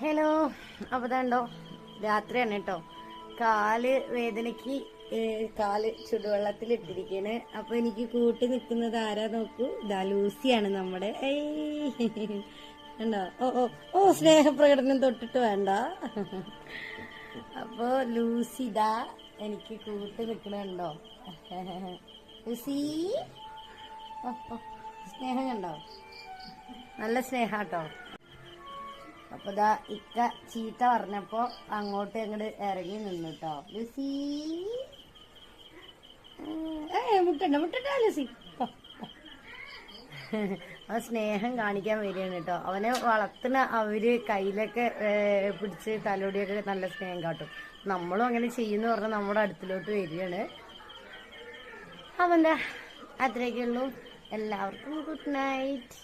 Hello അപ്പൊ ഇതുണ്ടോ രാത്രിയാണ് കേട്ടോ. കാൽ വേദനയ്ക്ക് കാൽ ചുടുവെള്ളത്തിൽ ഇട്ടിരിക്കണ് അപ്പൊ എനിക്ക് കൂട്ടി നിൽക്കുന്നത് ആരാ നോക്കൂ. ഇതാ ലൂസിയാണ് നമ്മുടെ. കണ്ടോ? ഓ ഓ ഓ സ്നേഹപ്രകടനം തൊട്ടിട്ട് വേണ്ട. അപ്പോ ലൂസി ദാ എനിക്ക് കൂട്ടി നിൽക്കണുണ്ടോ ലൂസി? സ്നേഹം കണ്ടോ? നല്ല സ്നേഹാട്ടോ അപ്പൊ ഇതാ ഇക്ക ചീത്ത പറഞ്ഞപ്പോ അങ്ങോട്ട് അങ്ങോട്ട് ഇറങ്ങി നിന്നുട്ടോ. ലുസി. ഏ മുട്ടണ്ട മുട്ടണ്ട ലുസി. ആ സ്നേഹം കാണിക്കാൻ വരികയാണ് കേട്ടോ. അവനെ വളർത്തുന്ന അവർ കയ്യിലൊക്കെ പിടിച്ച് തലോടിയൊക്കെ നല്ല സ്നേഹം കാട്ടും. നമ്മളും അങ്ങനെ ചെയ്യുന്ന പറഞ്ഞാൽ നമ്മുടെ അടുത്തിലോട്ട് വരികയാണ്. അവന്റെ അത്രയൊക്കെ ഉള്ളൂ എല്ലാവർക്കും ഗുഡ് നൈറ്റ്